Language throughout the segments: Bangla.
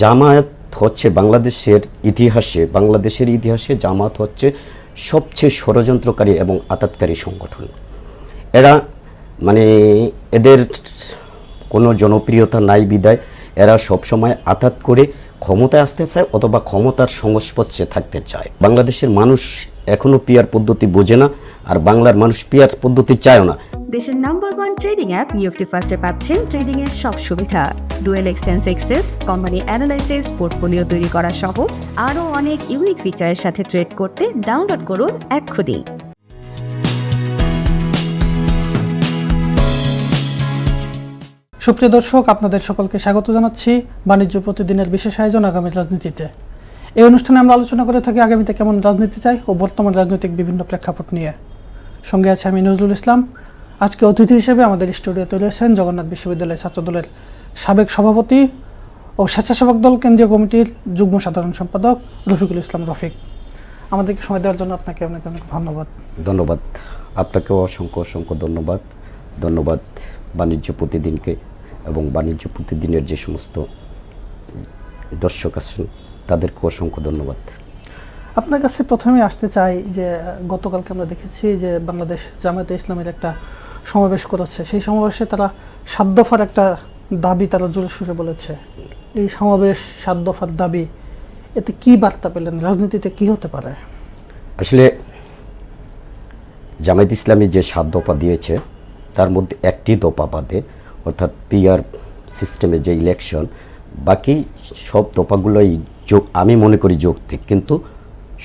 জামায়াত হচ্ছে বাংলাদেশের ইতিহাসে বাংলাদেশের ইতিহাসে জামাত হচ্ছে সবচেয়ে ষড়যন্ত্রকারী এবং আতাতকারী সংগঠন। এরা মানে এদের কোনো জনপ্রিয়তা নাই বিদায়। এরা সবসময় আতাত করে ক্ষমতায় আসতে চায় অথবা ক্ষমতার সংস্পর্শে থাকতে চায়। বাংলাদেশের মানুষ এখনও পিয়ার পদ্ধতি বোঝে না আর বাংলার মানুষ পিয়ার পদ্ধতি চায়ও না। দেশের নাম্বার ওয়ান ট্রেডিং অ্যাপ নিউফটি ফার্স্টে পাচ্ছেন ট্রেডিং এর সব সুবিধা। ডুয়েল এক্সটেন্স এক্সেস কোম্পানি অ্যানালাইসিস পোর্টফোলিও তৈরি করা সহ আরও অনেক ইউনিক ফিচারের সাথে ট্রেড করতে ডাউনলোড করুন এক্ষুনি। সুপ্রিয় দর্শক, আপনাদের সকলকে স্বাগত জানাচ্ছি বাণিজ্য প্রতিদিনের বিশেষ আয়োজন আগামী রাজনীতিতে। এই অনুষ্ঠানে আমরা আলোচনা করে থাকি আগামীতে কেমন রাজনীতি চাই ও বর্তমান রাজনৈতিক বিভিন্ন প্রেক্ষাপট নিয়ে। সঙ্গে আছে আমি নজরুল ইসলাম। আজকে অতিথি হিসেবে আমাদের স্টুডিওতে রয়েছেন জগন্নাথ বিশ্ববিদ্যালয়ের ছাত্রদলের সাবেক সভাপতি ও স্বেচ্ছাসেবক দল কেন্দ্রীয় কমিটির যুগ্ম সাধারণ সম্পাদক রফিকুল ইসলাম রফিক। আমাদেরকে সময় দেওয়ার জন্য আপনাকে অনেক অনেক ধন্যবাদ। ধন্যবাদ। আপনাকেও অসংখ্য অসংখ্য ধন্যবাদ। ধন্যবাদ বাণিজ্য প্রতিদিনকে এবং বাণিজ্য প্রতিদিনের যে সমস্ত দর্শক আছেন তাদেরকে অসংখ্য ধন্যবাদ। আপনার কাছে প্রথমে আসতে চাই যে গতকালকে আমরা দেখেছি যে বাংলাদেশ জামায়াতে ইসলামের একটা সমাবেশ করেছে। সেই সমাবেশে তারা সাত দফার একটা দাবি তারা জোরে সুরে বলেছে। এই সমাবেশ সাত দফার দাবি, এতে কি বার্তা পেলেন? রাজনীতিতে কি হতে পারে? আসলে জামায়াত ইসলামী যে সাত দফা দিয়েছে, তার মধ্যে একটি দফা বাদে, অর্থাৎ পিআর সিস্টেমে যে ইলেকশন, বাকি সব দফাগুলোই যোগ আমি মনে করি যৌক্তিক, কিন্তু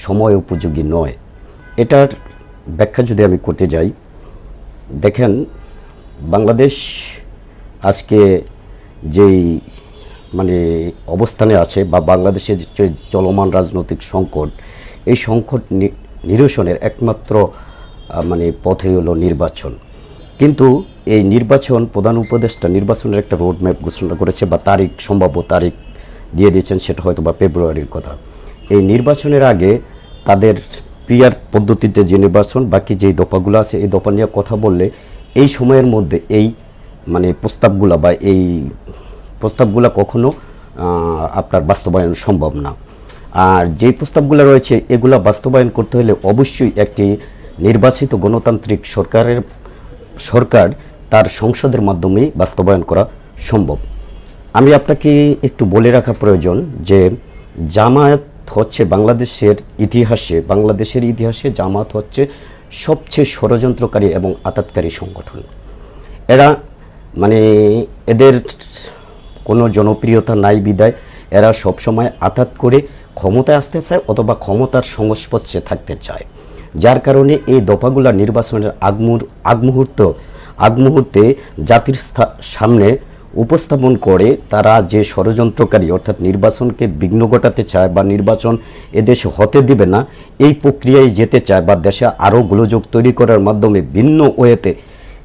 সময় উপযোগী নয়। এটার ব্যাখ্যা যদি আমি করতে যাই দেখেন, বাংলাদেশ আজকে যেই মানে অবস্থানে আছে বা বাংলাদেশের যে চলমান রাজনৈতিক সংকট, এই সংকট নিরসনের একমাত্র মানে পথই হলো নির্বাচন। কিন্তু এই নির্বাচন, প্রধান উপদেষ্টা নির্বাচনের একটা রোডম্যাপ ঘোষণা করেছে বা তারিখ, সম্ভাব্য তারিখ দিয়ে দিয়েছেন, সেটা হয়তো বা ফেব্রুয়ারির কথা। এই নির্বাচনের আগে তাদের পিয়ার পদ্ধতিতে যে নির্বাচন, বাকি যেই দফাগুলো আছে, এই দফা নিয়ে কথা বললে এই সময়ের মধ্যে এই মানে প্রস্তাবগুলো বা এই প্রস্তাবগুলো কখনো আপনার বাস্তবায়ন সম্ভব না। আর যে প্রস্তাবগুলো রয়েছে, এগুলো বাস্তবায়ন করতে হলে অবশ্যই একটি নির্বাচিত গণতান্ত্রিক সরকারের, সরকার তার সংসদের মাধ্যমেই বাস্তবায়ন করা সম্ভব। আমি আপনাকে একটু বলে রাখা প্রয়োজন যে জামায়াত হচ্ছে বাংলাদেশের ইতিহাসে বাংলাদেশের ইতিহাসে জামাত হচ্ছে সবচেয়ে ষড়যন্ত্রকারী এবং আতাতকারী সংগঠন। এরা মানে এদের কোনো জনপ্রিয়তা নাই বিদায়। এরা সবসময় আতাত করে ক্ষমতায় আসতে চায় অথবা ক্ষমতার সংস্পর্শে থাকতে চায়। যার কারণে এই দফাগুলা নির্বাচনের আগমুর আগ মুহূর্ত আগ মুহূর্তে জাতির সামনে উপস্থাপন করে তারা যে ষড়যন্ত্রকারী, অর্থাৎ নির্বাচনকে বিঘ্ন ঘটাতে চায় বা নির্বাচন এদেশে হতে দিবে না, এই প্রক্রিয়ায় যেতে চায় বা দেশে আরও গোলযোগ তৈরি করার মাধ্যমে ভিন্ন ওয়েতে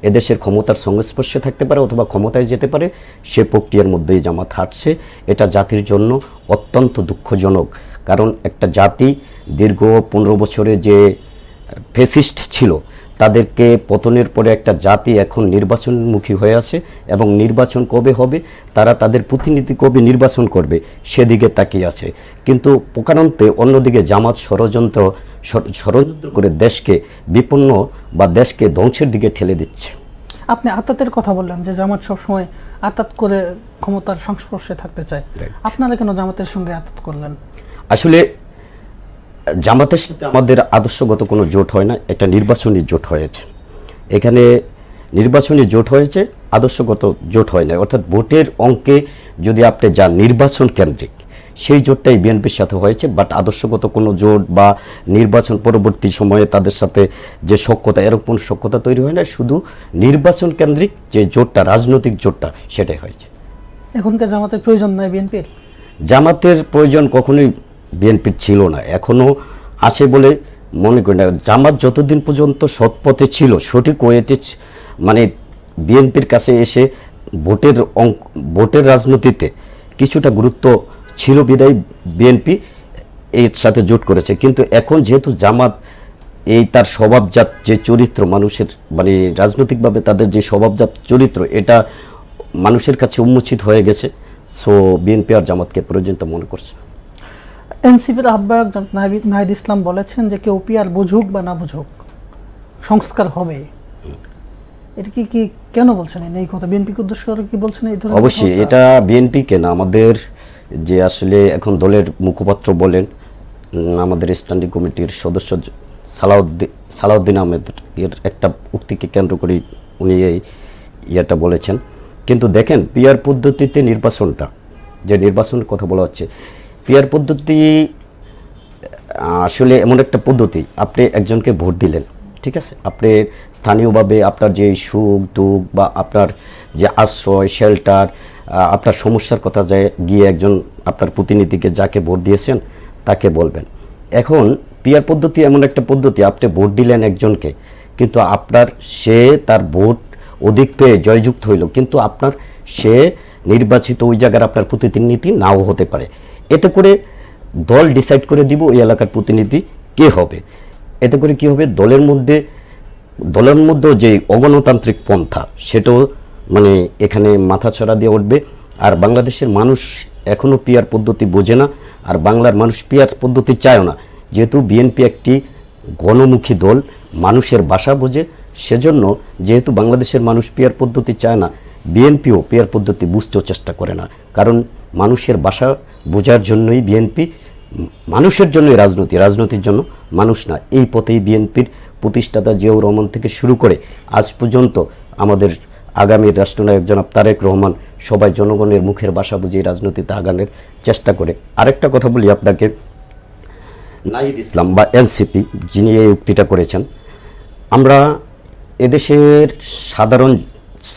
এদেশের ক্ষমতার সংস্পর্শে থাকতে পারে অথবা ক্ষমতায় যেতে পারে, সে প্রক্রিয়ার মধ্যেই জামাত হাঁটছে এটা জাতির জন্য অত্যন্ত দুঃখজনক। কারণ একটা জাতি দীর্ঘ পনেরো বছরে যে ফেসিস্ট ছিল তাদেরকে পতনের পরে একটা জাতি এখন নির্বাচনমুখী হয়ে আছে এবং নির্বাচন কবে হবে তারা তাদের প্রতিনিধি কবে নির্বাচন করবে সেদিকে তাকিয়ে আছে। কিন্তু প্রকারান্তে অন্যদিকে জামাত ষড়যন্ত্র ষড়যন্ত্র করে দেশকে বিপন্ন বা দেশকে ধ্বংসের দিকে ঠেলে দিচ্ছে। আপনি আতাতের কথা বললেন যে জামাত সবসময় আতাত করে ক্ষমতার সংস্পর্শে থাকতে চায়। আপনারা কেন জামাতের সঙ্গে আতাত করলেন? আসলে জামাতের সাথে আমাদের আদর্শগত কোনো জোট হয় না একটা নির্বাচনী জোট হয়েছে। এখানে নির্বাচনী জোট হয়েছে আদর্শগত জোট হয় না। অর্থাৎ ভোটের অঙ্কে যদি আপনি যান নির্বাচন কেন্দ্রিক সেই জোটটাই বিএনপির সাথে হয়েছে বাট আদর্শগত কোনো জোট বা নির্বাচন পরবর্তী সময়ে তাদের সাথে যে সক্ষতা এরকম কোনো সক্ষতা তৈরি হয় না শুধু নির্বাচন কেন্দ্রিক যে জোটটা রাজনৈতিক জোটটা সেটাই হয়েছে। এখনকার জামাতের প্রয়োজন নয় বিএনপির? জামাতের প্রয়োজন কখনোই বিএনপির ছিল না এখনও আছে বলে মনে করি না। জামাত যতদিন পর্যন্ত সৎপথে ছিল, সঠিক ওয়েতে মানে বিএনপির কাছে এসে ভোটের অঙ্ক ভোটের রাজনীতিতে কিছুটা গুরুত্ব ছিল বিদায় বিএনপি, এর সাথে জোট করেছে। কিন্তু এখন যেহেতু জামাত এই তার স্বভাবজাত যে চরিত্র, মানুষের মানে রাজনৈতিকভাবে তাদের যে স্বভাবজাত চরিত্র, এটা মানুষের কাছে উন্মোচিত হয়ে গেছে। সো বিএনপি আর জামাতকে প্রয়োজনীয়তা মনে করছে। এনসিপির আহ্বায়ক নাহিদ নাহিদ ইসলাম বলেছেন যে কেউ পিয়ার বুঝুক বা না বুঝুক সংস্কার হবে। এটা কি কি কেন বলছেন এই কথা? বিএনপিকে উদ্দেশ্য করে কি বলছেন এই ধরনের অবশ্যই এটা বিএনপি কেন আমাদের যে আসলে এখন দলের মুখপাত্র বলেন আমাদের স্ট্যান্ডিং কমিটির সদস্য সালাউদ্দিন সালাউদ্দিন আহমেদ এর একটা উক্তিকে কেন্দ্র করে উনি এই ইয়েটা বলেছেন। কিন্তু দেখেন পিয়ার পদ্ধতিতে নির্বাচনটা যে নির্বাচনের কথা বলা হচ্ছে পিয়ার পদ্ধতি, আসলে এমন একটা পদ্ধতি, আপনি একজনকে ভোট দিলেন, ঠিক আছে? আপনি স্থানীয়ভাবে আপনার যে সুখ, দুঃখ বা আপনার যে আশ্রয় শেল্টার আপনার সমস্যার কথা যায় গিয়ে একজন আপনার প্রতিনিধিকে যাকে ভোট দিয়েছেন, তাকে বলবেন। এখন পিয়ার পদ্ধতি এমন একটা পদ্ধতি, আপনি ভোট দিলেন একজনকে, কিন্তু আপনার সে তার ভোট অধিক পেয়ে জয়যুক্ত হইল, কিন্তু আপনার সে নির্বাচিত ওই জায়গার আপনার প্রতিনিধি নাও হতে পারে। এতে করে দল ডিসাইড করে দিব ওই এলাকার প্রতিনিধি কে হবে। এতে করে কি হবে? দলের মধ্যে, দলের মধ্যেও যে অগণতান্ত্রিক পন্থা, সেটাও মানে এখানে মাথাছড়া দিয়ে উঠবে। আর বাংলাদেশের মানুষ এখনও পিয়ার পদ্ধতি বোঝে না, আর বাংলার মানুষ পিয়ার পদ্ধতি চায়ও না। যেহেতু বিএনপি একটি গণমুখী দল, মানুষের বাসা বোঝে, সেজন্য যেহেতু বাংলাদেশের মানুষ পিয়ার পদ্ধতি চায় না, বিএনপিও পিয়ার পদ্ধতি বুঝতেও চেষ্টা করে না। কারণ মানুষের ভাষা বোঝার জন্যই বিএনপি, মানুষের জন্যই রাজনীতি, রাজনীতির জন্য মানুষ না। এই পথেই বিএনপির প্রতিষ্ঠাতা জিয়াউর রহমান থেকে শুরু করে আজ পর্যন্ত আমাদের আগামী রাষ্ট্রনায়ক জনাব তারেক রহমান সবাই জনগণের মুখের বাসা বুঝিয়ে রাজনীতিতে আগানোর চেষ্টা করে। আরেকটা কথা বলি আপনাকে। নাহিদ ইসলাম বা এনসিপি যিনি এই উক্তিটা করেছেন, আমরা এদেশের সাধারণ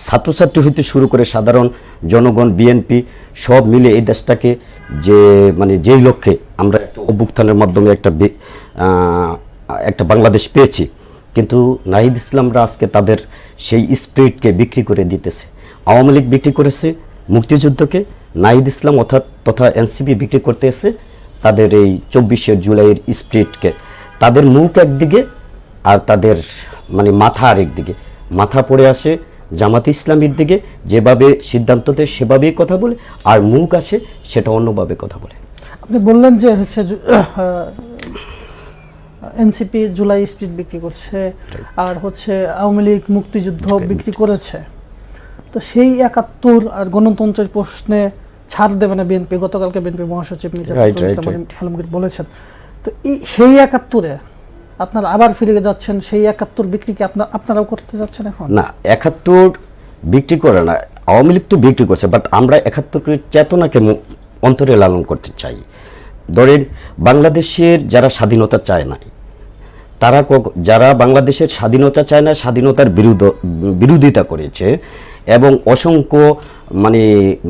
ছাত্রছাত্রী হইতে শুরু করে সাধারণ জনগণ, বিএনপি সব মিলে এই দেশটাকে যে মানে যেই লক্ষ্যে আমরা একটা অভ্যুত্থানের মাধ্যমে একটা একটা বাংলাদেশ পেয়েছি, কিন্তু নাহিদ ইসলামরা আজকে তাদের সেই স্পিরিটকে বিক্রি করে দিতেছে। আওয়ামী লীগ বিক্রি করেছে মুক্তিযুদ্ধকে, নাহিদ ইসলাম অর্থাৎ তথা এনসিপি বিক্রি করতে এসে তাদের এই চব্বিশে জুলাইয়ের স্পিরিটকে, তাদের মুখ একদিকে আর তাদের মানে মাথা আরেক দিকে মাথা পড়ে আসে জামাত ইসলামীর দিকে যেভাবে সিদ্ধান্ত দেয় সেভাবেই কথা বলে আর মুখ আসে সেটা অন্যভাবে কথা বলে। আপনি বললেন যে হচ্ছে এনসিপি জুলাই স্পিড বিক্রি করছে আর হচ্ছে আওয়ামী লীগ মুক্তিযুদ্ধ বিক্রি করেছে। তো সেই একাত্তর আর গণতন্ত্রের প্রশ্নে ছাড় দেবে না বিএনপি। গতকালকে বিএনপি মহাসচিব মির্জা. আলমগীর বলেছেন। তো এই সেই একাত্তরে আপনারা আবার ফিরে যাচ্ছেন, সেই একাত্তর বিক্রি কি আপনার আপনারাও করতে যাচ্ছেন এখন? না, একাত্তর বিক্রি করে না, আওয়ামী লীগ তো বিক্রি করছে বাট আমরা একাত্তরের চেতনাকে অন্তরে লালন করতে চাই। ধরেন, বাংলাদেশের যারা স্বাধীনতা চায় না তারা যারা বাংলাদেশের স্বাধীনতা চায় না স্বাধীনতার বিরুদ্ধ বিরোধিতা করেছে এবং অসংখ্য মানে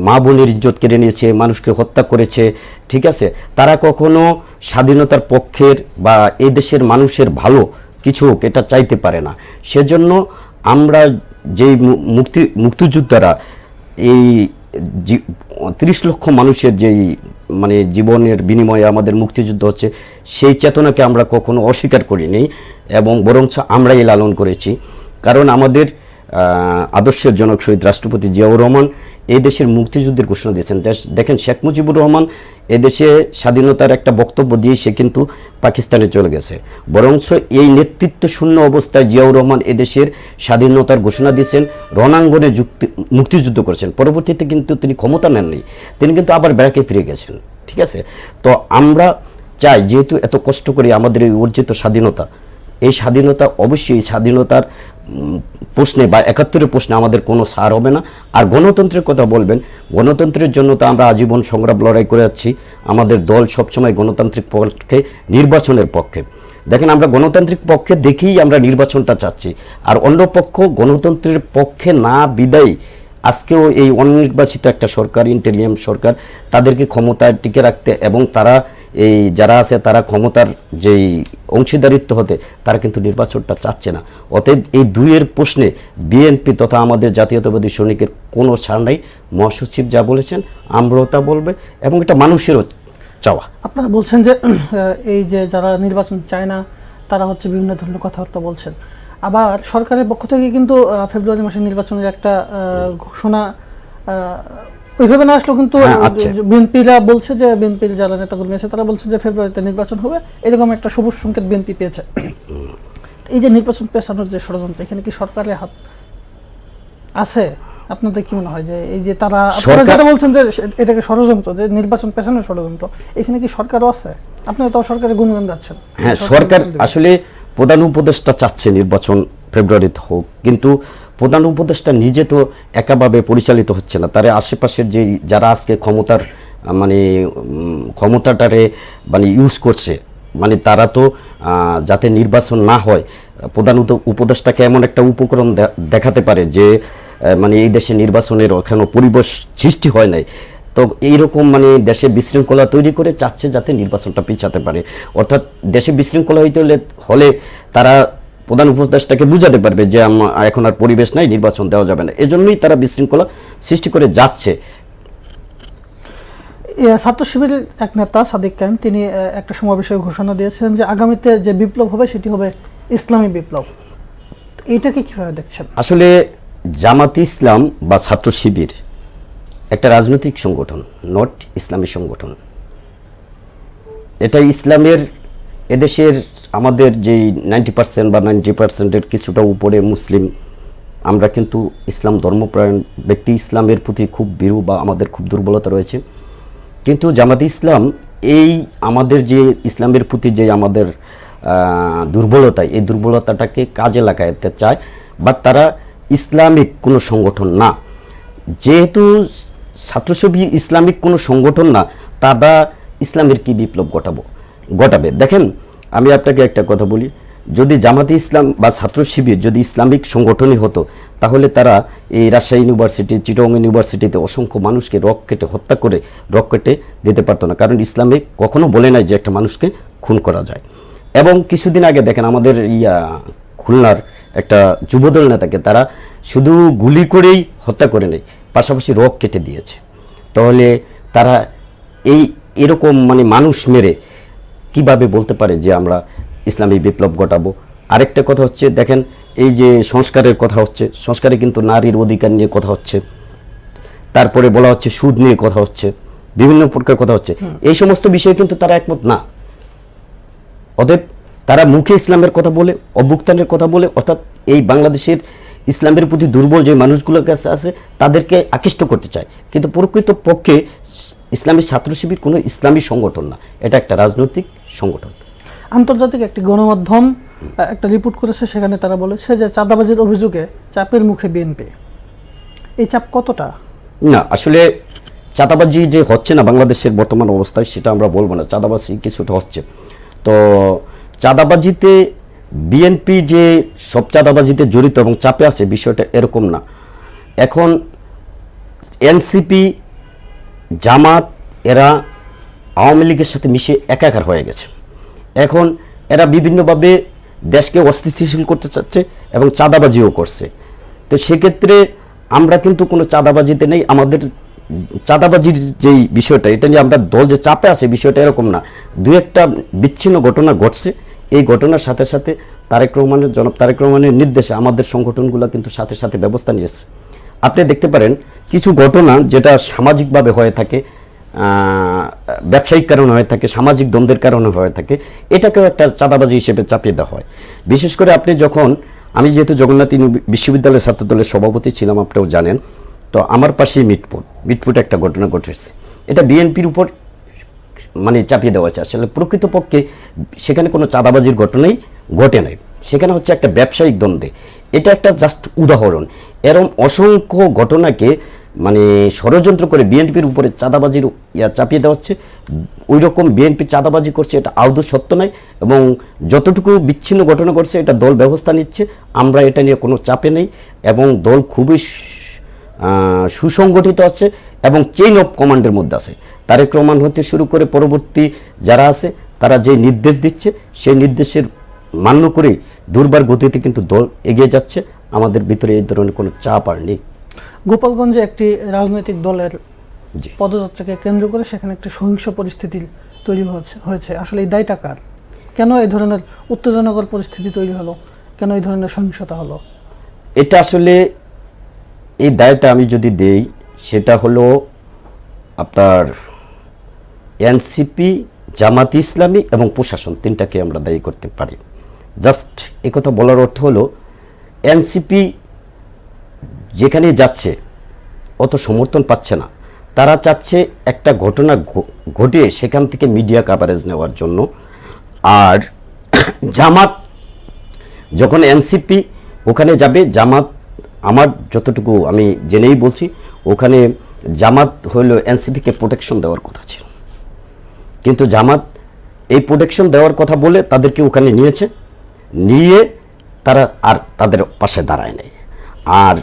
মা বোনের ইজ্জত কেড়ে নিয়েছে, মানুষকে হত্যা করেছে, ঠিক আছে? তারা কখনো স্বাধীনতার পক্ষের বা এই দেশের মানুষের ভালো কিছু হোক, এটা চাইতে পারে না। সেজন্য আমরা যেই মুক্তি, মুক্তিযোদ্ধারা এই তিরিশ লক্ষ মানুষের যেই মানে জীবনের বিনিময়ে আমাদের মুক্তিযুদ্ধ হচ্ছে, সেই চেতনাকে আমরা কখনো অস্বীকার করিনি এবং বরঞ্চ আমরাই লালন করেছি। কারণ আমাদের আদর্শের জনক শহীদ রাষ্ট্রপতি জিয়াউর রহমান এই দেশের মুক্তিযুদ্ধের ঘোষণা দিয়েছেন। দেখেন শেখ মুজিবুর রহমান এদেশে স্বাধীনতার একটা বক্তব্য দিয়ে সে কিন্তু পাকিস্তানে চলে গেছে। বরঞ্চ এই নেতৃত্ব শূন্য অবস্থায় জিয়াউর রহমান এদেশের স্বাধীনতার ঘোষণা দিয়েছেন, রণাঙ্গনে যুক্তি, মুক্তিযুদ্ধ করেছেন। পরবর্তীতে কিন্তু তিনি ক্ষমতা নেননি, তিনি কিন্তু আবার ব্যারাকে ফিরে গেছেন, ঠিক আছে? তো আমরা চাই, যেহেতু এত কষ্ট করে আমাদের এই অর্জিত স্বাধীনতা এই স্বাধীনতা অবশ্যই স্বাধীনতার প্রশ্নে বা একাত্তরের প্রশ্নে আমাদের কোনো সার হবে না। আর গণতন্ত্রের কথা বলবেন, গণতন্ত্রের জন্য তো আমরা আজীবন সংগ্রাম লড়াই করে যাচ্ছি। আমাদের দল সবসময় গণতান্ত্রিক পক্ষে, নির্বাচনের পক্ষে। দেখেন, আমরা গণতান্ত্রিক পক্ষে দেখেই আমরা নির্বাচনটা চাচ্ছি। আর অন্য পক্ষ গণতন্ত্রের পক্ষে না বিদায়ী, আজকেও এই অনির্বাচিত একটা সরকার ইন্টেরিয়াম সরকার, তাদেরকে ক্ষমতায় টিকে রাখতে এবং তারা এই যারা আছে তারা ক্ষমতার যেই অংশীদারিত্ব হতে, তারা কিন্তু নির্বাচনটা চাচ্ছে না। অতএব এই দুইয়ের প্রশ্নে বিএনপি তথা আমাদের জাতীয়তাবাদী সৈনিকের কোনো ছাড় নাই। মহাসচিব যা বলেছেন, আমরাও তা বলবে এবং এটা মানুষেরও চাওয়া। আপনারা বলছেন যে এই যে যারা নির্বাচন চায় না, তারা হচ্ছে বিভিন্ন ধরনের কথাবার্তা বলছেন। আবার সরকারের পক্ষ থেকে কিন্তু ফেব্রুয়ারি মাসে নির্বাচনের একটা ঘোষণা ওইভাবে না কিন্তু হ্যাঁ, বিএনপিরা বলছে যে বিএনপির যারা নেতাকর্মী আছে তারা বলছে যে ফেব্রুয়ারিতে নির্বাচন হবে এরকম একটা সবুজ সংকেত বিএনপি পেয়েছে। এই যে নির্বাচন পেছানোর যে ষড়যন্ত্র এখানে কি সরকারের হাত আছে? আপনাদের কি মনে হয় যে এই যে তারা আপনারা সরকার- যেটা বলছেন যে এটাকে ষড়যন্ত্র যে নির্বাচন পেছানোর ষড়যন্ত্র এখানে কি সরকারও আছে? আপনারা তো সরকারের গুণগান গাচ্ছেন। হ্যাঁ সরকার। আসলে প্রধান উপদেষ্টা চাচ্ছে নির্বাচন ফেব্রুয়ারিতে হোক কিন্তু প্রধান উপদেষ্টা নিজে তো একাভাবে পরিচালিত হচ্ছে না। তার আশেপাশের যে যারা আজকে ক্ষমতার মানে ক্ষমতাটারে মানে ইউজ করছে মানে তারা তো যাতে নির্বাচন না হয়, প্রধান উপ- উপদেষ্টাকে এমন একটা উপকরণ দেখাতে পারে যে মানে এই দেশে নির্বাচনের এখনও পরিবেশ সৃষ্টি হয় নাই। তো এইরকম মানে দেশে বিশৃঙ্খলা তৈরি করে চাচ্ছে যাতে নির্বাচনটা পিছাতে পারে। অর্থাৎ দেশে বিশৃঙ্খলা হইতে হলে হলে তারা প্রধান উপদেষ্টাকে বুঝাতে পারবে যে এখন আর পরিবেশ নাই নির্বাচন দেওয়া যাবে না। এজন্যই তারা বিশৃঙ্খলা সৃষ্টি করে যাচ্ছে। ছাত্র শিবিরের এক নেতা সাদিক কায়েম তিনি একটা সমাবেশে ঘোষণা দিয়েছেন যে আগামীতে যে বিপ্লব হবে সেটি হবে ইসলামী বিপ্লব। এইটাকে কীভাবে দেখছেন? আসলে জামাতি ইসলাম বা ছাত্র শিবির একটা রাজনৈতিক সংগঠন নট ইসলামী সংগঠন। এটা ইসলামের এদেশের আমাদের যেই নাইনটি পার্সেন্ট বা নাইনটি পার্সেন্টের কিছুটা উপরে মুসলিম, আমরা কিন্তু ইসলাম ধর্মপ্রায়ণ ব্যক্তি। ইসলামের প্রতি খুব বিরু বা আমাদের খুব দুর্বলতা রয়েছে। কিন্তু জামাত ইসলাম এই আমাদের যে ইসলামের প্রতি যে আমাদের দুর্বলতা, এই দুর্বলতাটাকে কাজে লাগাইতে চায় বাট তারা ইসলামিক কোনো সংগঠন না। যেহেতু ছাত্রসভী ইসলামিক কোনো সংগঠন না, তারা ইসলামের কি বিপ্লব ঘটাবো, ঘটাবে? দেখেন আমি আপনাকে একটা কথা বলি। যদি জামাতে ইসলাম বা ছাত্র শিবির যদি ইসলামিক সংগঠনই হতো, তাহলে তারা এই রাজশাহী ইউনিভার্সিটি চিটং ইউনিভার্সিটিতে অসংখ্য মানুষকে রক কেটে হত্যা করে রক কেটে দিতে পারতো না। কারণ ইসলামে কখনো বলে নাই যে একটা মানুষকে খুন করা যায়। এবং কিছুদিন আগে দেখেন আমাদের ইয়া খুলনার একটা যুবদল নেতাকে তারা শুধু গুলি করেই হত্যা করে নেই পাশাপাশি রক কেটে দিয়েছে। তাহলে তারা এই এরকম মানে মানুষ মেরে কীভাবে বলতে পারে যে আমরা ইসলামী বিপ্লব ঘটাবো? আরেকটা কথা হচ্ছে দেখেন এই যে সংস্কারের কথা হচ্ছে সংস্কারে কিন্তু নারীর অধিকার নিয়ে কথা হচ্ছে। তারপরে বলা হচ্ছে সুদ নিয়ে কথা হচ্ছে। বিভিন্ন প্রকার কথা হচ্ছে। এই সমস্ত বিষয়ে কিন্তু তারা একমত না। অতএব তারা মুখে ইসলামের কথা বলে অভ্যুত্থানের কথা বলে অর্থাৎ এই বাংলাদেশের ইসলামের প্রতি দুর্বল যে মানুষগুলোর কাছে আছে তাদেরকে আকৃষ্ট করতে চায়। কিন্তু প্রকৃত পক্ষে ইসলামী ছাত্র শিবির কোনো ইসলামী সংগঠন না। এটা একটা রাজনৈতিক সংগঠন। আন্তর্জাতিক একটি গণমাধ্যম একটা রিপোর্ট করেছে সেখানে তারা বলেছে যে চাঁদাবাজির অভিযোগে চাপের মুখে বিএনপি। এই চাপ কতটা? না আসলে চাঁদাবাজি যে হচ্ছে না বাংলাদেশের বর্তমান অবস্থায় সেটা আমরা বলব না। চাঁদাবাজি কিছুটা হচ্ছে। তো চাঁদাবাজিতে বিএনপি যে সব চাঁদাবাজিতে জড়িত এবং চাপে আছে বিষয়টা এরকম না। এখন এনসিপি জামাত, এরা আওয়ামী লীগের সাথে মিশে একাকার হয়ে গেছে। এখন এরা বিভিন্নভাবে দেশকে অস্থিতিশীল করতে চাচ্ছে এবং চাঁদাবাজিও করছে। তো সেক্ষেত্রে আমরা কিন্তু কোনো চাঁদাবাজিতে নেই। আমাদের চাঁদাবাজির যেই বিষয়টা, এটা নিয়ে আমরা দল যে চাপে আছে, বিষয়টা এরকম না। দু একটা বিচ্ছিন্ন ঘটনা ঘটছে। এই ঘটনার সাথে সাথে তারেক রহমানের জনাব তারেক রহমানের নির্দেশে আমাদের সংগঠনগুলো কিন্তু সাথে সাথে ব্যবস্থা নিয়েছে। আপনি দেখতে পারেন কিছু ঘটনা যেটা সামাজিকভাবে হয়ে থাকে ব্যবসায়িক কারণে হয়ে থাকে, সামাজিক দ্বন্দ্বের কারণে হয়ে থাকে, এটাকেও একটা চাঁদাবাজি হিসেবে চাপিয়ে দেওয়া হয়। বিশেষ করে আপনি যখন, আমি যেহেতু জগন্নাথ বিশ্ববিদ্যালয়ের ছাত্রদলের সভাপতি ছিলাম, আপনিও জানেন, তো আমার পাশেই মিটপুর। মিটপুরে একটা ঘটনা ঘটেছে। এটা বিএনপির উপর মানে চাপিয়ে দেওয়া হয়েছে। আসলে প্রকৃতপক্ষে সেখানে কোনো চাঁদাবাজির ঘটনাই ঘটে নাই। সেখানে হচ্ছে একটা ব্যবসায়িক দ্বন্দ্বে। এটা একটা জাস্ট উদাহরণ। এরম অসংখ্য ঘটনাকে মানে ষড়যন্ত্র করে বিএনপির উপরে চাঁদাবাজির ইয়া চাপিয়ে দেওয়া হচ্ছে। ওই রকম বিএনপি চাঁদাবাজি করছে এটা আদৌ সত্য নয় এবং যতটুকু বিচ্ছিন্ন ঘটনা করছে এটা দল ব্যবস্থা নিচ্ছে। আমরা এটা নিয়ে কোনো চাপে নেই এবং দল খুবই সুসংগঠিত আছে এবং চেইন অফ কমান্ডের মধ্যে আছে। তারেক রহমান হতে শুরু করে পরবর্তী যারা আছে তারা যে নির্দেশ দিচ্ছে, সেই নির্দেশের মান্য করেই দুর্বার গতিতে কিন্তু দল এগিয়ে যাচ্ছে। আমাদের ভিতরে এই ধরনের কোনো চাপ আর নেই। গোপালগঞ্জে একটি রাজনৈতিক দলের পদযাত্রাকে কেন্দ্র করে সেখানে একটি সহিংস পরিস্থিতি তৈরি হয়েছে হয়েছে। আসলে এই দায়টা কার? কেন এই ধরনের উত্তেজনাকর পরিস্থিতি তৈরি হলো? কেন এই ধরনের সহিংসতা হলো? এটা আসলে এই দায়টা আমি যদি দেই সেটা হলো আপনার এনসিপি জামাত ইসলামী এবং প্রশাসন তিনটাকে আমরা দায়ী করতে পারি। জাস্ট কথা বলার অর্থ হলো, এনসিপি যেখানে যাচ্ছে অত সমর্থন পাচ্ছে না। তারা চাচ্ছে একটা ঘটনা ঘ- ঘটিয়ে সেখান থেকে মিডিয়া কাভারেজ নেওয়ার জন্য। আর জামাত যখন এনসিপি ওখানে যাবে, জামাত আমার যতটুকু আমি জেনেই বলছি, ওখানে জামাত হলো এনসিপিকে প্রোটেকশন দেওয়ার কথা ছিল। কিন্তু জামাত এই প্রোটেকশন দেওয়ার কথা বলে তাদেরকে ওখানে নিয়েছে। নিয়ে তারা আর তাদের পাশে দাঁড়ায় নাই। আর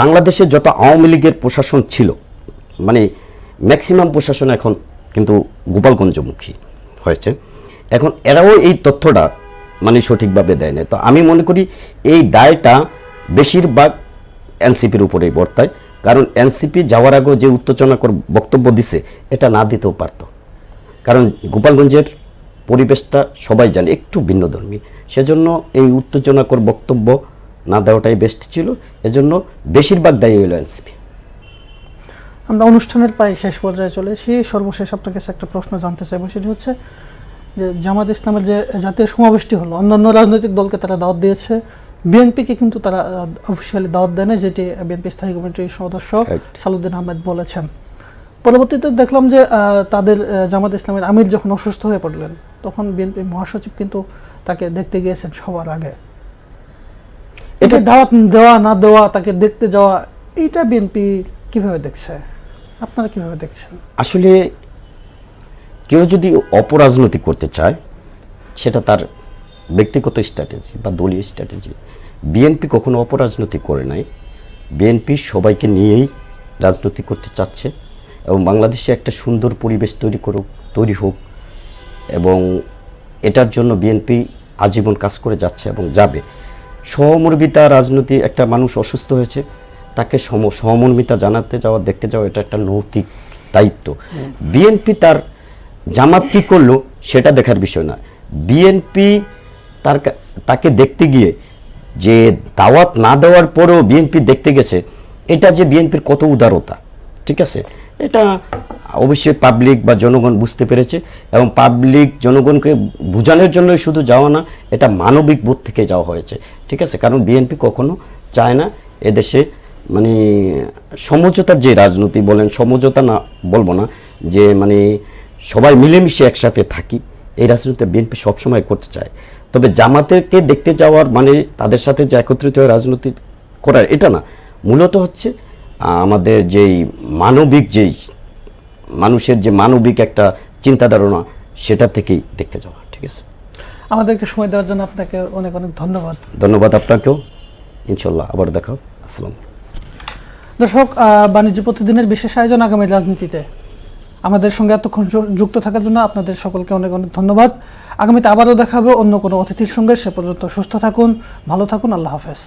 বাংলাদেশে যত আওয়ামী লীগের প্রশাসন ছিল মানে ম্যাক্সিমাম প্রশাসন এখন কিন্তু গোপালগঞ্জমুখী হয়েছে। এখন এরাও এই তথ্যটা মানে সঠিকভাবে দেয় না তো আমি মনে করি এই দায়টা বেশিরভাগ এনসিপির উপরেই বর্তায়। কারণ এনসিপি যাওয়ার আগেও যে উত্তেজনাকর বক্তব্য দিছে, এটা না দিতেও পারতো। কারণ গোপালগঞ্জের পরিবেশটা সবাই জানে একটু ভিন্নধর্মী। সেজন্য এই উত্তেজনাকর বক্তব্য না দেওয়াটাই বেস্ট ছিল। এজন্য বেশিরভাগ দায়ী হলো এনসিপি। আমরা অনুষ্ঠানের প্রায় শেষ পর্যায়ে চলে এসেছি। সর্বশেষ আপনার কাছে একটা প্রশ্ন জানতে চাইব সেটি হচ্ছে যে জামাত ইসলামের যে জাতীয় সমাবেশটি হলো অন্যান্য রাজনৈতিক দলকে তারা দাওয়াত দিয়েছে। বিএনপিকে কিন্তু তারা অফিসিয়ালি দাওয়াত দেয় না যেটি বিএনপি স্থায়ী কমিটির সদস্য সালুদ্দিন আহমেদ বলেছেন। পরবর্তীতে দেখলাম যে আহ, তাদের জামাত ইসলামের আমির যখন অসুস্থ হয়ে পড়লেন তখন বিএনপি মহাসচিব কিন্তু তাকে দেখতে গিয়েছেন সবার আগে। এটা দাওয়াত দেওয়া না দেওয়া তাকে দেখতে যাওয়া এইটা বিএনপি কীভাবে দেখছে? আপনারা কীভাবে দেখছেন? আসলে কেউ যদি অপরাজনৈতিক করতে চায় সেটা তার ব্যক্তিগত স্ট্র্যাটেজি বা দলীয় স্ট্র্যাটেজি। বিএনপি কখনো অপরাজনৈতিক করে নাই। বিএনপি সবাইকে নিয়েই রাজনীতি করতে চাচ্ছে এবং বাংলাদেশে একটা সুন্দর পরিবেশ তৈরি করুক তৈরি হোক। এবং এটার জন্য বিএনপি আজীবন কাজ করে যাচ্ছে এবং যাবে। সহমর্মিতা রাজনীতি একটা মানুষ অসুস্থ হয়েছে, তাকে সম, সহমর্মিতা জানাতে যাওয়া, দেখতে যাওয়া, এটা একটা নৈতিক দায়িত্ব। বিএনপি তার জামাত কী করল সেটা দেখার বিষয় না। বিএনপি তার তাকে দেখতে গিয়ে যে দাওয়াত না দেওয়ার পরেও বিএনপি দেখতে গেছে, এটা যে বিএনপির কত উদারতা, ঠিক আছে? এটা অবশ্যই পাবলিক বা জনগণ বুঝতে পেরেছে এবং পাবলিক জনগণকে বোঝানোর জন্যই শুধু যাওয়া না, এটা মানবিক বোধ থেকে যাওয়া হয়েছে, ঠিক আছে? কারণ বিএনপি কখনো চায় না এদেশে মানে সমঝোতার যে রাজনীতি বলেন, সমঝোতা না, বলব না, যে মানে সবাই মিলেমিশে একসাথে থাকি, এই রাজনীতি বিএনপি সবসময় করতে চায়। তবে জামাতেরকে দেখতে যাওয়ার মানে তাদের সাথে যে একত্রিত হয়ে রাজনীতি করার এটা না। মূলত হচ্ছে আমাদের যেই মানবিক যেই মানুষের যে মানবিক একটা চিন্তা ধারণা সেটা থেকেই দেখতে যাওয়া ঠিক আছে? আমাদেরকে সময় দেওয়ার জন্য আপনাকে অনেক অনেক ধন্যবাদ। ধন্যবাদ আপনাকেও। ইনশাল্লাহ আবার দেখাও আসসালাম দর্শক বাণিজ্য প্রতিদিনের বিশেষ আয়োজন আগামী রাজনীতিতে। আমাদের সঙ্গে এতক্ষণ যুক্ত থাকার জন্য আপনাদের সকলকে অনেক অনেক ধন্যবাদ। আগামীতে আবারও দেখা হবে অন্য কোনো অতিথির সঙ্গে। সে পর্যন্ত সুস্থ থাকুন ভালো থাকুন আল্লাহ হাফেজ।